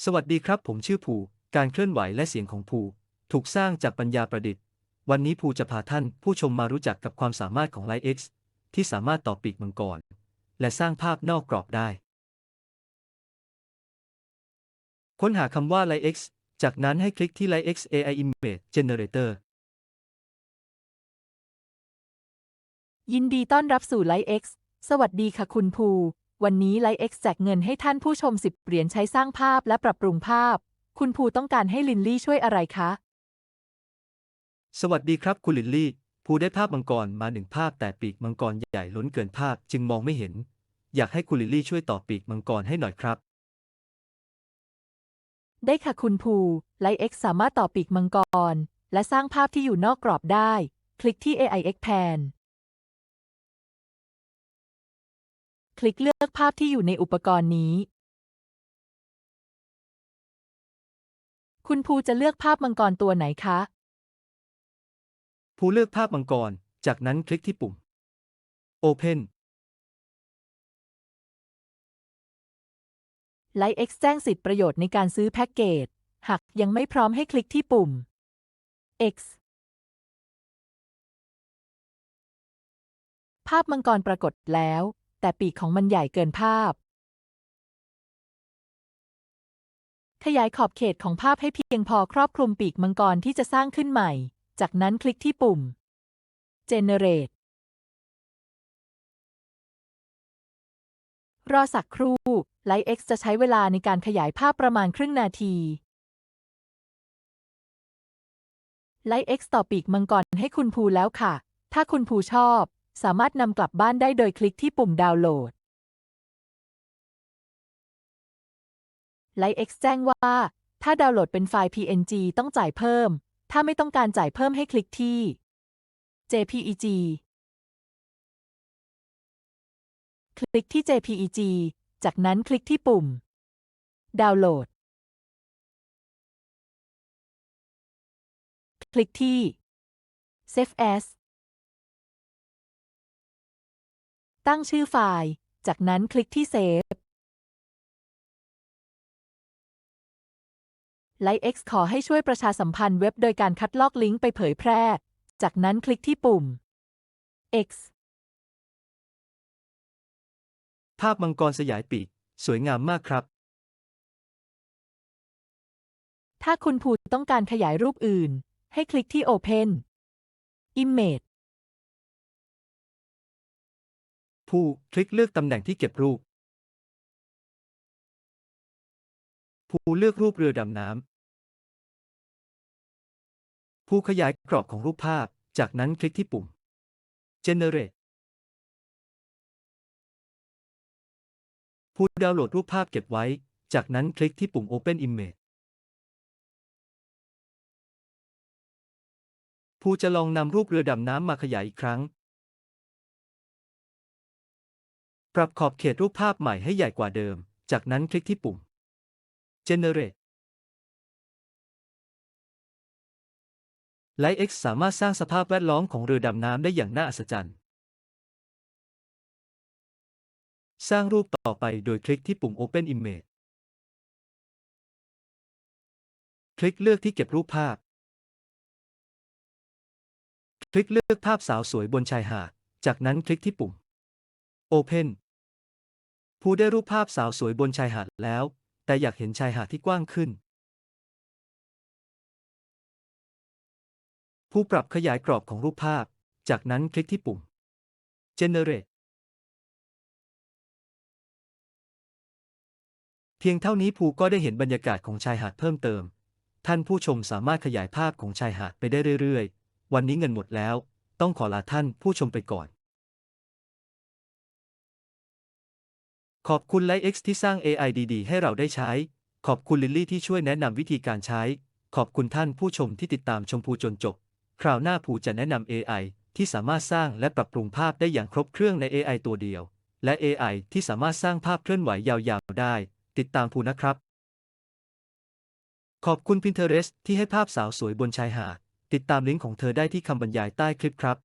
สวัสดีครับ ผมชื่อภูการเคลื่อนไหวและเสียงของภูถูกสร้างจากปัญญาประดิษฐ์ วันนี้ภูจะพาท่านผู้ชมมารู้จักกับความสามารถของ Light X ที่สามารถต่อปีกมังกร และสร้างภาพนอกกรอบได้ ค้นหาคำว่า Light X จากนั้นให้คลิกที่ Light X AI Image Generator ยินดีต้อนรับสู่ไลฟ์ X สวัสดีค่ะคุณภู วันนี้ไลฟ์ X แจกเงินให้ท่านผู้ชม 10 เหรียญใช้สร้างภาพและปรับปรุงภาพ คุณภูต้องการให้ลินลี่ช่วยอะไรคะ สวัสดีครับคุณลิลลี่ ภูได้ภาพมังกรมาหนึ่งภาพแต่ปีกมังกรใหญ่ล้นเกินภาพจึงมองไม่เห็น อยากให้คุณลิลลี่ช่วยต่อปีกมังกรให้หน่อยครับ ได้ค่ะคุณภูไลฟ์ X สามารถต่อปีกมังกร และสร้างภาพที่อยู่นอกกรอบได้ คลิกที่ AI Expand ค ลิกเลือกภาพที่อยู่ในอุปกรณ์นี้ คุณภูจะเลือกภาพมังกรตัวไหนคะ ภูเลือกภาพมังกร จากนั้นคลิกที่ปุ่ม Open ไลฟ์ X แจ้งสิทธิประโยชน์ในการซื้อแพ็กเกจ หากยังไม่พร้อมให้คลิกที่ปุ่ม X ภาพมังกรปรากฏแล้ว แต่ปีกของมันใหญ่เกินภาพ ขยายขอบเขตของภาพให้เพียงพอครอบคลุมปีกมังกรที่จะสร้างขึ้นใหม่ จากนั้นคลิกที่ปุ่ม Generate รอสักครู่ Light X จะใช้เวลาในการขยายภาพประมาณครึ่งนาที Light X ต่อปีกมังกรให้คุณภูแล้วค่ะ ถ้าคุณภูชอบ สามารถนำกลับบ้านได้โดยคลิกที่ปุ่มดาวน์โหลด Light X แจ้งว่า ถ้าดาวน์โหลดเป็นไฟล์ PNG ต้องจ่ายเพิ่ม ถ้าไม่ต้องการจ่ายเพิ่มให้คลิกที่ JPEG คลิกที่ JPEG จากนั้นคลิกที่ปุ่ม ดาวน์โหลด คลิกที่ Save as ตั้งชื่อไฟล์ จากนั้นคลิกที่ Save Light X ขอให้ช่วยประชาสัมพันธ์เว็บโดยการคัดลอกลิงก์ไปเผยแพร่ จากนั้นคลิกที่ปุ่ม X ภาพมังกรสยายปีก สวยงามมากครับ ถ้าคุณภูต้องการขยายรูปอื่น ให้คลิกที่ Open Image ผู้คลิกเลือกตำแหน่งที่เก็บรูปผู้เลือกรูปเรือดำน้ำผู้ขยายกรอบของรูปภาพ จากนั้นคลิกที่ปุ่ม Generate ผู้ดาวน์โหลดรูปภาพเก็บไว้ จากนั้นคลิกที่ปุ่ม Open Image ผู้จะลองนำรูปเรือดำน้ำมาขยายอีกครั้ง ปรับขอบเขตรูปภาพใหม่ให้ใหญ่กว่าเดิม จากนั้นคลิกที่ปุ่ม Generate Light X สามารถสร้างสภาพแวดล้อมของเรือดำน้ำได้อย่างน่าอัศจรรย์ สร้างรูปต่อไปโดยคลิกที่ปุ่ม Open Image คลิกเลือกที่เก็บรูปภาพ คลิกเลือกภาพสาวสวยบนชายหาด จากนั้นคลิกที่ปุ่ม Open ผู้ได้รูปภาพสาวสวยบนชายหาดแล้ว แต่อยากเห็นชายหาดที่กว้างขึ้นผู้ปรับขยายกรอบของรูปภาพ จากนั้นคลิกที่ปุ่ม Generate เพียงเท่านี้ภูก็ได้เห็นบรรยากาศของชายหาดเพิ่มเติม ท่านผู้ชมสามารถขยายภาพของชายหาดไปได้เรื่อยๆ วันนี้เงินหมดแล้ว ต้องขอลาท่านผู้ชมไปก่อน ขอบคุณ Light X ที่สร้าง AI ดีๆ ให้เราได้ใช้ ขอบคุณลิลลี่ที่ช่วยแนะนำวิธีการใช้ ขอบคุณท่านผู้ชมที่ติดตามชมภูจนจบ คราวหน้าภูจะแนะนำ AI ที่สามารถสร้างและปรับปรุงภาพได้อย่างครบเครื่องใน AI ตัวเดียว และ AI ที่สามารถสร้างภาพเคลื่อนไหวยาวๆ ได้ ติดตามภูนะครับ ขอบคุณ Pinterest ที่ให้ภาพสาวสวยบนชายหาด ติดตามลิงก์ของเธอได้ที่คำบรรยายใต้คลิปครับ